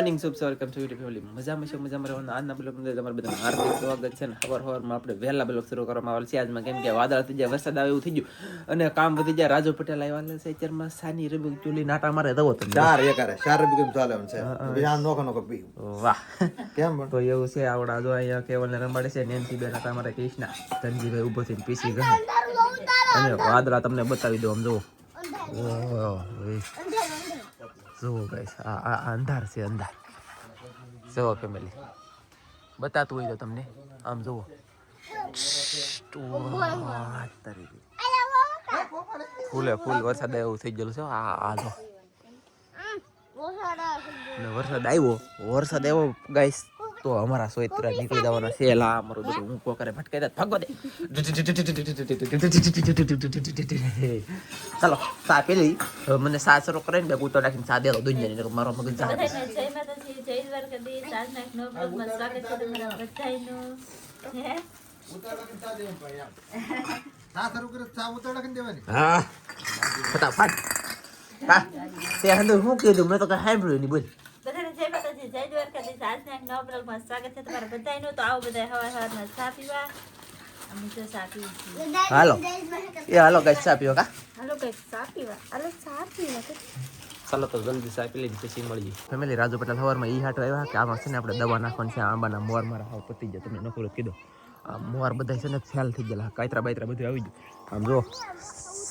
Morning શુભ સવાર કેમ છો ફેમિલી મજામાં છો? મજામાં રહેવાનું? આજના બ્લોગ અંદર તમારું બધા હાર્દિક સ્વાગત છે ને સવાર સવારમાં આપણે વહેલા બ્લોગ શરૂ કરવામાં આવેલ છે. આજમાં કેમ કે વાદળ થઈ જાય વરસાદ આવે એવું થઈ ગયું. અને કામ વધી જાય રાજુ પટેલ આવ્યા છે અત્યારમાં સાની રબી ચૂલી નાટા મારે દવો તમે ચાર એકારે ચાર રબી કેમ ચાલે છે? બિહાન નોખો નોખો પી વાહ. કેમ તો એવું છે આવડા જો અહીંયા કેવલને રમાડે છે નેન્સી બેન હતા અમારા કૃષ્ણા. ધનજીભાઈ ઊભો થઈને પીસી ગયો. અને વાદળા તમને બતાવી દો આમ જો. જુઓ ગાઈસ આ અંધાર છે અંધાર જુઓ ફેમિલી બતાતું હોય તો તમને આમ જુઓ ફૂલે ફૂલ વરસાદ એવું થઈ ગયેલું છે આ આ જો વરસાદ આવ્યો વરસાદ આવ્યો ગાઈસ તો અમારા સોયત્રા નીકળી જવાના છે લા અમારું બધું ઊંકો કરે ભટકાઈ દે ભગવો દે ચાલો સા પેલી હવે મને સા શરૂ કરે ને બે ગુતો નાખીને સા દે દો દુનિયાની નકર મારો મગજ જાય બધાને જય માતાજી જય દ્વારકાધીશ આજના એક નવા બ્લોગમાં સ્વાગત છે તમારા બધાયનું હે ચા શરૂ કરે ચા ઉતર નાખીને દેવાની હા ફટાફટ હા તે હંદુ શું કીધું મેં તો કઈ સાંભળ્યું નહીં બોલ બધાને જય માતાજી જય દ્વારકાધીશ આજના એક નવા બ્લોગમાં સ્વાગત છે તમારા બધાયનું. તો આવો બધા હવાર હવારમાં ચા પીવા. અમે તો ચા પીવી છીએ. હાલો. એ હાલો ગાઈસ ચા પીવો કા? હાલો કંઈક ચા પીવા. હાલો ચા પીવા. ચાલો તો જલ્દી ચા પી લઈને પછી મળીએ. ફેમિલી રાજુ પટેલ સવારમાં ઈ હાટો આવ્યા કે આમાં છે ને આપણે દવા નાખવાની છે આંબાના મોર મારા હાવ પતી જાય તમને નોકરો કીધો. આ મોર બધા છે ને ફેલ થઈ ગયેલા કાયત્રા બાયત્રા બધું આવી ગયું. આમ જો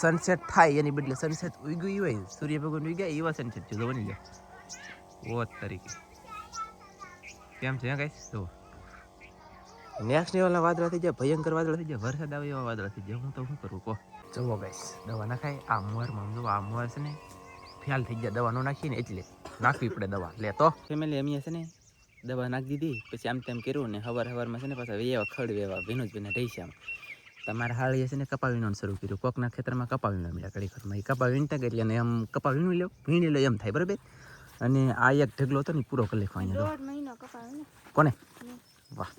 સનસેટ થાય એની બદલે સનસેટ ઉગ્યું હોય સૂર્ય ભગવાન ઉગ્યા એવા સનસેટ છે જોવાની ગયા. ઓ તરીકે. કેમ છે કઈ તો નેક્સ્ટ લેવલના વાદળા થઈ જાય ભયંકર વાદળા થઈ જાય વરસાદ આવે એવા વાદળા થઈ જાય હું તો શું કરું કહો? જવો ગાઈસ દવા નાખાય. આ મોરમાં આમ આ મોર છે ને ફેલ થઈ ગયા. દવા ન નાખીને એટલે નાખવી પડે દવા. લે તો. ફેમિલી એમ છે ને દવા નાખી દીધી પછી આમ તેમ કર્યું ને હવાર હવારમાં છે ને પાછા વેવા ખડ વેવા છે આમ. તમારે હાળીએ છે ને કપાવીનું શરૂ કર્યું. કોકના ખેતરમાં કપાવીને મળ્યા કડી ઘરમાં એ કપાવીને ત્યાં કરી અને આમ કપાવીનું લો વીણી લો એમ થાય બરાબર? અને આ એક ઢગલો હતો ને પૂરો કરી લેખો અહીંયા કોને? વાહ.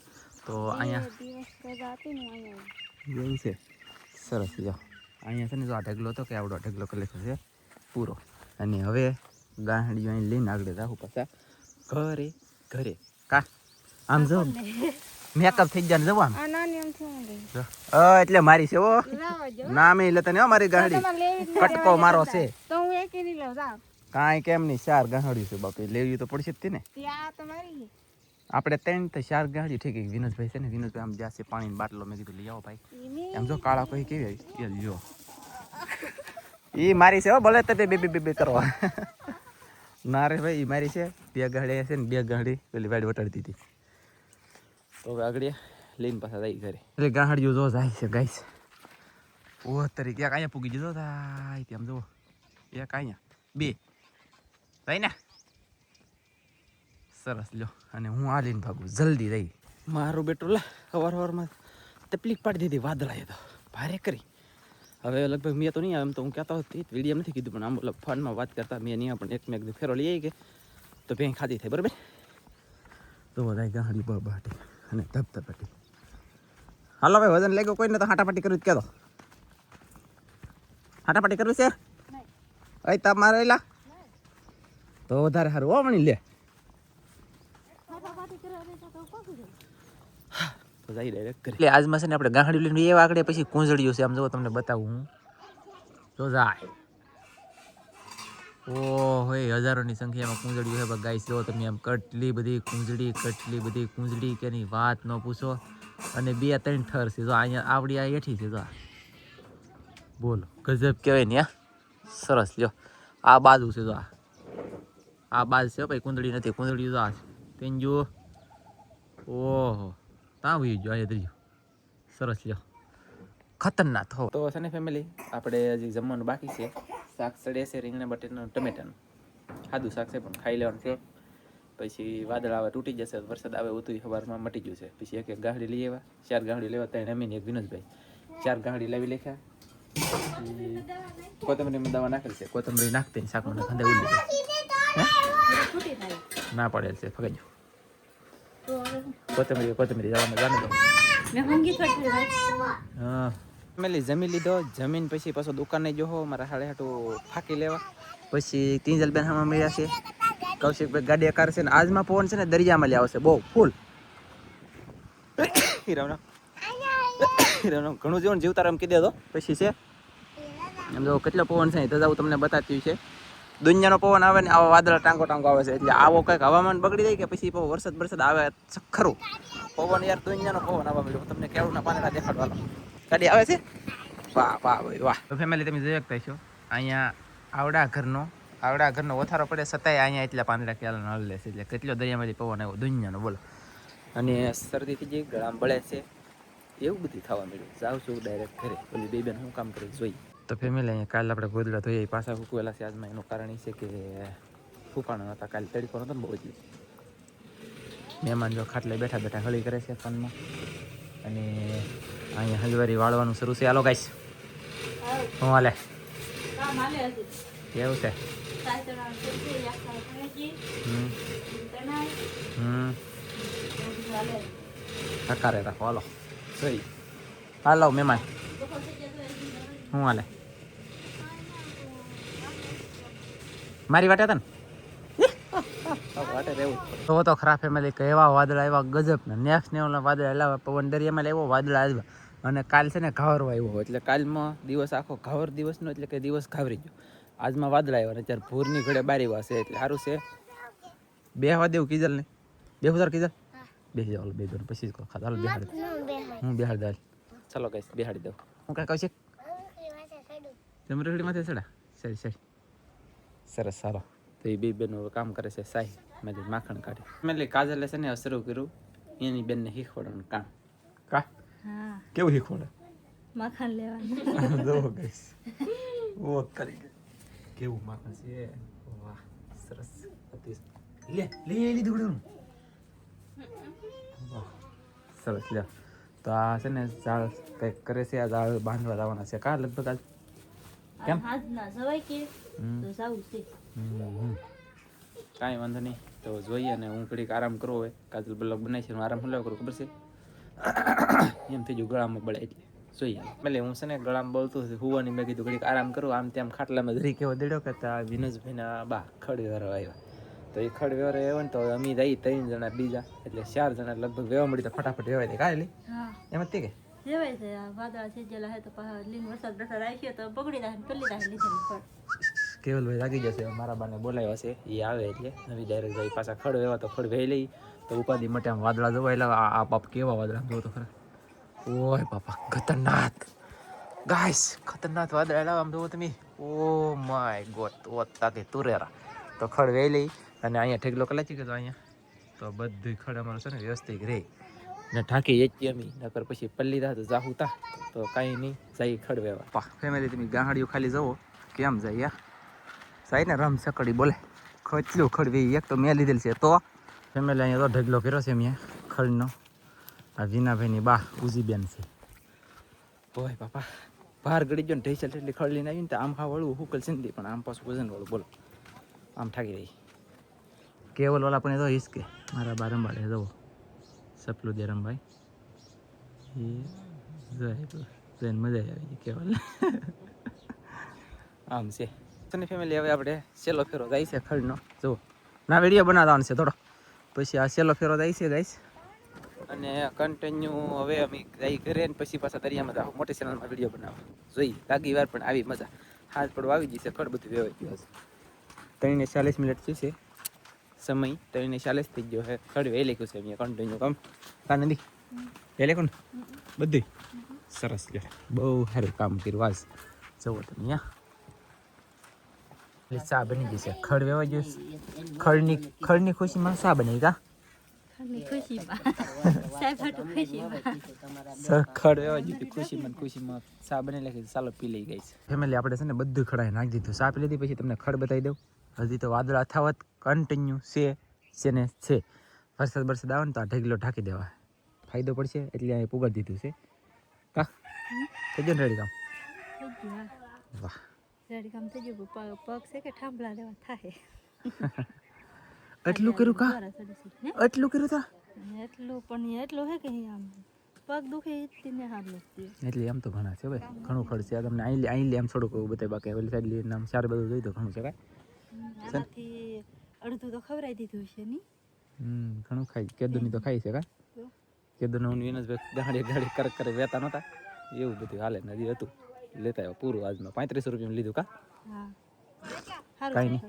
તો અહીંયા એવું છે? સરસ જો. અહીંયા છે ને જો આ ઢગલો હતો કે આવડો ઢગલો કરી લેખો છે પૂરો. અને હવે ગાંડીઓ અહીં લઈને આગળ રાખું પાછા. ઘરે ઘરે. કા? આમ જો. મેકઅપ થઈ જાય જવો એટલે મારી છે ઓ ના મેં લેતા ને મારી ગાડી કટકો મારો છે. તો હું એક લઉં જાવ કાંઈ કેમ નહીં ચાર ગાંહડી છે બાપી લેવી તો પડશે જ તે ને આપણે ત્રણ તો ચાર ગાંહડી ઠીક છે. વિનોદભાઈ છે ને વિનોદભાઈ આમ જાશે પાણીની બાટલો મેં કીધું લઈ આવો ભાઈ. એમ જો કાળા કોઈ કેવી એ લ્યો એ મારી છે હો ભલે તે બે બે બે બે કરો ના રે ભાઈ એ મારી છે. બે ગાડી છે ને બે ગાડી પેલી વાડી વટાડી દીધી તો આગળ લઈને પાછા જાય ઘરે. એટલે ગાહડીઓ જો જાય છે ગાઈસ. ઓ તરીકે ક્યાંક અહીંયા પૂગી જતો થાય તેમ જુઓ. એક અહીંયા. બે. થાય ને સરસ લ્યો. અને હું આ લઈને ભાગું. જલ્દી રહી. મારું બેટું લા અવાર અવારમાં તકલીફ પાડી દીધી વાદળાએ તો. ભારે કરી. હવે લગભગ મેં તો નહીં આવે એમ તો હું કહેતો હતો વીડિયો નથી કીધું પણ આમ મતલબ ફોનમાં વાત કરતા મેં નહીં પણ એક મેં ફેરો લઈ આવી કે. તો ભેં ખાધી થઈ બરાબર? તો બધા ગાડી બાટી અને ધબધબાટી હાલો ભાઈ વજન લાગ્યો કોઈને તો હાટાપાટી કરવી જ કહેતો. હાટાપાટી કરવી છે? અહીં તમારે એલા તો વધારે સારું. હો લે. તો જઈ ડાયરેક્ટ કરી એટલે આજમાં છે ને આપણે ગાંખડી લઈને એવા આગળ પછી કુંજળીઓ છે આમ જો તમને બતાવું હું. જો જાય. ઓહો એ હજારોની સંખ્યામાં કુંજળીઓ છે ગાઈસ જો તમે આમ કટલી બધી કુંજળી કટલી બધી કુંજળી કે એની વાત ન પૂછો. અને બે ત્રણ ઠર છે જો અહીંયા આવડી આ એઠી છે જો આ. બોલો. ગજબ કહેવાય ને આ સરસ લ્યો. આ બાજુ છે જો આ. આ બાજ છે ભાઈ, કુંદડી નથી, કુંદડી તો આ છે. તેન જુઓ. ઓહો ત્યાં વહી ગયો અહીંયા ત્રીજો સરસ લ્યો. ખતરનાક હો. તો છે ને ફેમિલી આપણે હજી જમવાનું બાકી છે. શાક સડે છે, રીંગણા, બટેટાનું, ટમેટાનું. સાદું શાક છે, પણ ખાઈ લેવાનું છે. પછી વાદળ આવે, તૂટી જશે, વરસાદ આવે ઉતું સવારમાં મટી છે પછી એક એક ગાહડી લઈ આવ્યા. ચાર ગાંહડી લેવા ત્યાં રમીને એક વિનોદભાઈ. ચાર ગાંહડી લાવી લેખ્યા. પછી કોથમરીમાં દવા નાખેલી છે. કોથમરી નાખતી શાકમાં ખંડે ઉડી છૂટી થાય. ના પડેલ છે ફગાજો કોથમીરી કોથમીરી જવાનું જાણે દો મેં હંગી થોડી હા. ફેમિલી જમી લીધો જમીન પછી પાછો દુકાને જોહો મારા હાડે હાટું ફાકી લેવા. પછી તિંજલબેન હામાં મળ્યા છે. કૌશિકભાઈ ગાડી કાર છે ને આજમાં પવન છે ને દરિયામાં લઈ આવશે. બહુ ફૂલ. હીરાવના હીરાવના ઘણું જીવન જીવતા એમ કીધે તો પછી છે? એમ જો કેટલો પવન છે તો જાવ તમને બતાવ્યું છે. દુનિયાનો પવન આવે ને આવા વાદળા ટાંગો ટાંગો આવે છે. એટલે આવો કંઈક હવામાન બગડી જાય કે પછી વરસાદ વરસાદ આવે ખરું પવન યાર દુનિયાનો પવન આવવા મળ્યો તમને કેવું ના પાંદડા દેખાડવાનો ગાડી આવે છે? વાહ વાહ ભાઈ વાહ. તો ફેમિલી તમે જોઈ શકતા છો અહીંયા આવડા ઘરનો આવડા ઘરનો ઓથારો પડે છતાંય અહીંયા એટલા પાંદડા ક્યાં લે છે. એટલે કેટલો દરિયામાંથી પવન આવ્યો? દુનિયાનો બોલો. અને શરદી થઈ ગઈ ગળામાં બળે છે એવું બધું થવા મળ્યું જાઉં છું ડાયરેક્ટ ઘરે. ઓલી બે બેન હું કામ કરી જોઈ તો ફેમિલી અહીંયા કાલે આપણે ગોદડા ધોઈએ પાછા ફૂકવેલા છે આજમાં. એનું કારણ એ છે કે ફૂકાણો હતા કાલે તડકો નતો ને બહુ જ મહેમાન જો ખાટલે બેઠા બેઠા હળી કરે છે ફોનમાં. અને અહીંયા હલવારી વાળવાનું શરૂ છે. હાલો ગાઈશ હું હાલે? કેવું છે? હકારે રાખો હાલો. સહી હાલો, મહેમાન. હું હાલે? મારી વાટે હતા ને? વાટે રહેવું તો તો ખરા ફેમિલી કે એવા વાદળા એવા ગજબ ને નેક્સ્ટ ને ઓલા વાદળા એલા પવન દરિયામાં એવો વાદળા આવ્યા. અને કાલ છે ને ઘાવરવા આવ્યો એટલે કાલમાં દિવસ આખો ઘાવર દિવસનો એટલે કે દિવસ ઘાવરી ગયો. આજમાં વાદળા આવ્યા અને અત્યારે ભૂરની ઘડે બારી વાસે એટલે સારું છે. બે હવા દેવું કીધલ ને? બે હજાર કીધલ બે જાવ બે બેન પછી જ કહો. ખાતા બિહાર હું બિહાર દાલ ચાલો કઈશ બિહાડી દઉં. હું કાંઈ કહું છે? તમે રગડી માથે ચડા સારી સરી. સરસ સારો તો એ બે બેનો કામ કરે છે સાહી. મેં માખણ કાઢી. મેં કાજલે છે ને શરૂ કર્યું. એની બેનને શીખવાડવાનું કામ. કા? હા. કેવું શીખવાડે? માખણ લેવાનું. જો ગઈસ ઓ કરી કેવું માખણ છે? વાહ સરસ. અતિ લે લે લીધું ગડું વાહ સરસ લે તો આ છે ને ઝાડ કંઈક કરે છે આ ઝાડ બાંધવા જવાના છે. કા લગભગ આજ કેમ? ના જવાય કે? તો જાવું છે. કાંઈ વાંધો નહીં. તો જોઈએ ને હું ઘડીક આરામ કરવો હોય. કાજલ બ્લોક બનાવી છે આરામ હલાવ કરું ખબર છે? એમ થઈ ગયું ગળામાં બળે એટલે. જોઈએ. એટલે હું છે ને ગળામાં બોલતો હતું હુવાની મેં કીધું ઘડીક આરામ કરું. આમ તેમ ખાટલામાં ધરી કેવો દેડો કે ત્યાં વિનોદભાઈના બા ખડ વ્યવહાર આવ્યા. તો એ ખડ વ્યવહાર આવ્યો ને તો અમે રહી ત્રણ જણા બીજા. એટલે ચાર જણા લગભગ વેવા મળી તો ફટાફટ વેવાય દે. કાંઈ એમ જ તે કે? જેવાય છે, આ વાદળા છેજેલા હે તો પાછા લીંગ વરસાદ વરસાદ રાખ્યો તો બગડી જાય પેલી જાય લીધેલી ફળ. કેવલભાઈ લાગી જશે મારા બાને બોલાવ્યા છે એ આવે એટલે. હવે ડાયરેક્ટ ભાઈ પાછા ખડ એવા તો ખડ વહી લઈ તો ઉપાધિ માટે આમ વાદળા જોવા એટલે આ બાપ કેવા વાદળા તો ખરા. ઓય બાપા, ખતરનાક. ગાઈસ ખતરનાક વાદળા લાવ, આમ જોવો તમે. ઓ માય ગોડ ઓ તાકે તુરેરા. તો ખડ વહી લઈ અને અહીંયા ઠેકલો કલાચી ગયો અહીંયા. તો બધું ખડ અમારું છે ને વ્યવસ્થિત રહે ને ઢાંકી એચી અમી. નકર પછી પલ્લી દા તો જાહુ તા. તો કાંઈ નહીં જાય ખડ વેવા પા ફેમિલી તમે ગાંહડીઓ ખાલી જવો કેમ જાય યા? જાય ને રમ સકડી બોલે. ખચલું ખડવી એક તો મેં લીધેલ છે તો. ફેમિલી અહીંયા તો ઢગલો કર્યો છે મેં ખડનો. આ વિનાભાઈની બા ઉજીબેન છે. ઓય બાપા બહાર ગળી ગયો ને ઢેસલ એટલી ખડ લઈને આવી ને તો આમ ખા વળવું હુકલ સિંધી પણ આમ પાછું વજન વાળું બોલો. આમ ઠાકી રહી. કેવલ વાળા પણ એ તો હિસકે. મારા બારંબાર જવો સપલું દેરામભાઈ એ તો જોઈને મજા આવી ગઈ કેવલ આમ છે. તને ફેમિલી હવે આપણે સેલો ફેરો જાય છે ખડનો. જુઓ ના વીડિયો બનાવવાનો છે થોડો. પછી આ સેલો ફેરો જાય છે ગાઈસ અને કન્ટિન્યુ હવે અમે જાય ઘરે ને પછી પાછા દરિયામાં જાવ મોટી ચેનલમાં વીડિયો બનાવવા જોઈ, લાગી વાર પણ આવી મજા. હાથ પડવા આવી જશે ખડ બધું વ્યવહાર. ત્રણ ને ચાલીસ મિનિટ છે. સમય ત્રણને ચાલીસ થઈ ગયો છે ખડ વેઈ લખ્યું છે અહીંયા કન્ટિન્યુ કામ કા નથી એ લેખું ને બધું સરસ લે બહુ સારું કામ કર્યું આજ જુઓ તમે અહીંયા એટલે ચા બની ગઈ છે ખડ વેવા ગયો ખડની ખડની ખુશીમાં ચા બની કા ખાલી ખુશીમાં સાહેબ હાટુ ખુશીમાં સર ખડ વેવા ગયું ખુશીમાં ખુશીમાં ચા બની ચાલો પી લઈ ગઈ છે ફેમિલી આપણે છે ને બધું ખડાઈ નાખી દીધું ચા પી લીધી પછી તમને ખડ બતાવી દઉં હજી તો વાદળ અથાવત કન્ટિન્યુ છે છે ને છે. વરસાદ વરસાદ આવે ને તો આ ઢગલો ઢાંકી દેવા. ફાયદો પડશે એટલે અહીં પુગાડી દીધું છે. કા? થઈ ગયું રેડી કામ? વાહ. રેડી કામ થઈ ગયું પગ છે કે ઠાંભલા દેવા થાય? એટલું કર્યું કા? એટલું કર્યું તા? એટલું પણ એટલું હે કે આમ પગ દુખે એ હાર લગતી એટલે એમ તો ઘણા છે ભાઈ. ઘણું ખર્ચ છે. તમને અહીં અહીં આમ થોડુંક બતાવી બાકી. ઓલી સાઈડ લઈને આમ ચાર બધું જોઈ તો ઘણું છે કાંઈ અડધું તો ખવડાવી દીધું છે ની હમ ઘણું ખાઈ. કેદુની તો ખાઈ છે કા? તો? હું હું વિનસભાઈ ગાડી ગાડી કર કરે વેતા નહોતા. એવું બધું હાલે નદી હતું. લેતા આવ્યો પૂરું આજમાં પાંત્રીસો રૂપિયામાં લીધું કા? હા. કાંઈ નહીં.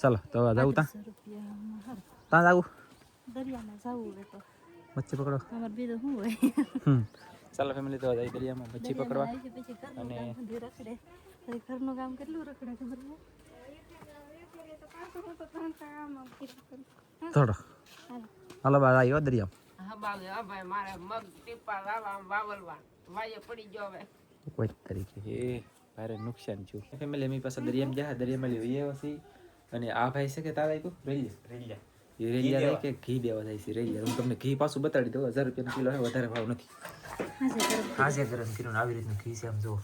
ચાલો તો હવે જાઉં તાં. પાંત્રીસો રૂપિયામાં સારું. ત્યાં જાવું? દરિયામાં જાવું હવે તો. મચ્છી પકડો. અમારે બીજો શું હોય? હમ. ચાલો ફેમિલી તો દરિયામાં મચ્છી પકડવા. અને- ઘરનું કામ કેટલું રખડે ખબર થોડો. હાલો. બા આવ્યો દરિયા. હા બાવે ભાઈ મારે મગ ટીપા લાવવા વાવલવા. વાયે પડી ગયો હવે. કોઈ તરીકે એ ભારે નુકસાન છું ફેમિલી એમની પાસે દરિયામાં જાય દરિયામાં લઈ આવ્યો છે અને આ ભાઈ છે કે તારા આપ્યું રેલિયા. રેલિયા. એ રેલિયા જાય કે ઘી દેવા થાય છે રેલિયા. હું તમને ઘી પાછું બતાડી દઉં હજાર રૂપિયાનો કિલો વધારે ભાવ નથી. હા છે ગરમ. કિલો આવી રીતનું ઘી છે આમ જો.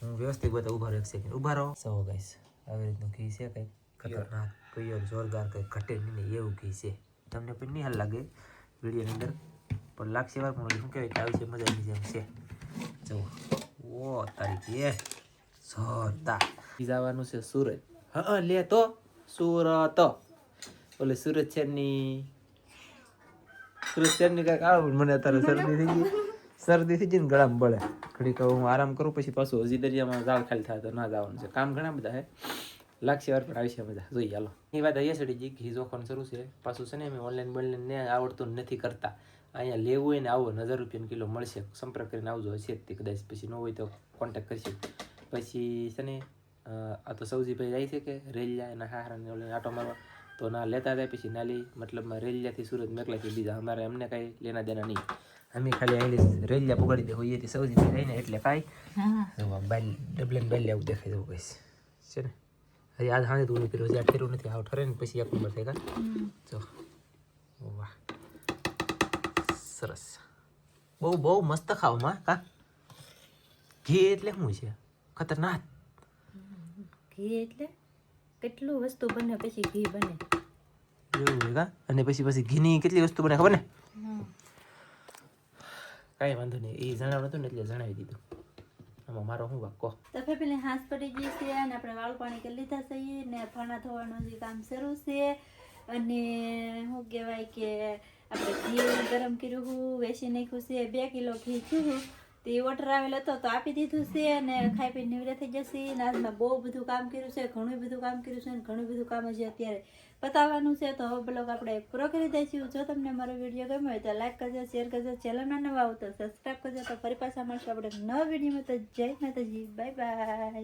હું વ્યવસ્થિત બધા ઊભા રહ્યો એક સેકન્ડ ઊભા રહો. સો ગાઈસ આવી રીતનું ઘી છે કંઈક ખતરનાક પ્યોર જોરદાર કંઈક ઘટે નહીં એવું ઘી છે. તમને પણ નહીં હાલ લાગે વિડીયોની અંદર પણ લાગશે વાર પણ શું કહેવાય કે આવી છે મજાની જેમ છે. જુઓ. ઓ તારીખ એ. જોરદાર. જવાનું છે સુરત. હા લે તો. સુરત. ઓલે સુરત છે ની સુરત છે ની કાંઈક આવું મને અત્યારે શરદી થઈ ગઈ. શરદી થઈ ગઈ ને ગળામાં બળે. ઘડીક હું આરામ કરું પછી પાછું હજી દરિયામાં જાળ ખાલી થાય તો ના જવાનું છે. કામ ઘણા બધા છે લાગશે વાર પણ આવશે છે મજા જોઈએ હાલો. એ વાત અહીંયા સડી જી ઘી જોખવાનું શરૂ છે. પાછું છે ને અમે ઓનલાઈન બોનલાઈન ને આવડતું નથી કરતા. અહીંયા લેવું હોય ને આવો હજાર રૂપિયાનો કિલો મળશે. સંપર્ક કરીને આવજો હશે તે કદાચ. પછી ન હોય તો કોન્ટેક્ટ કરશે પછી છે ને આ તો સૌજીભાઈ જાય છે કે રેલિયા એના હારાને ઓલે આટો મારવા. તો ના લેતા જાય પછી ના લઈ મતલબમાં રેલિયાથી સુરત મેકલાથી બીજા. અમારે અમને કાંઈ લેના દેના નહીં. અમે ખાલી અહીં રેલિયા પકડી દે હોઈએ તે સૌજીભાઈ જઈને એટલે કાંઈ. ડબલ ડબલે આવું દેખાય જવું કહીશ છે ને? હજી આજ હાજે તું કર્યું હજી ફેરવું નથી આવ ઠરે ને પછી એક નંબર થાય ચો જો. વાહ. સરસ. બહુ બહુ મસ્ત ખાવમાં કા? ઘી એટલે શું છે? ખતરનાક. ઘી એટલે કેટલું વસ્તુ બને પછી ઘી બને. એવું કા? અને પછી પછી ઘીની કેટલી વસ્તુ બને ખબર ને? કાંઈ વાંધો નહીં. એ જણાવ્યું હતું ને એટલે જણાવી દીધું. આમાં મારો શું વાક તો ફેમિલી હાથ પડી ગઈ છે અને આપણે વાળ પાણી કરી લીધા છે ને ફાણા થવાનું જે કામ શરૂ છે. અને શું કહેવાય કે આપણે ઘી ગરમ કર્યું હતું વેસી નાખ્યું છે, બે કિલો ઘી થયું. તે ઓર્ડર આવેલો હતો તો આપી દીધું છે અને ખાઈ પી નિવડે થઈ જશે. અને આજમાં બહુ બધું કામ કર્યું છે ઘણું બધું કામ કર્યું છે અને ઘણું બધું કામ હજી અત્યારે પતાવવાનું છે તો હવે બ્લોગ આપણે પૂરો કરી દઈશું. જો તમને મારો વીડિયો ગમ્યો હોય તો લાઈક કરજો શેર કરજો ચેનલમાં નવા આવો તો સબસ્ક્રાઈબ કરજો તો ફરી પાછા મળશું આપણે નવા વિડીયોમાં. તો જય માતાજી બાય બાય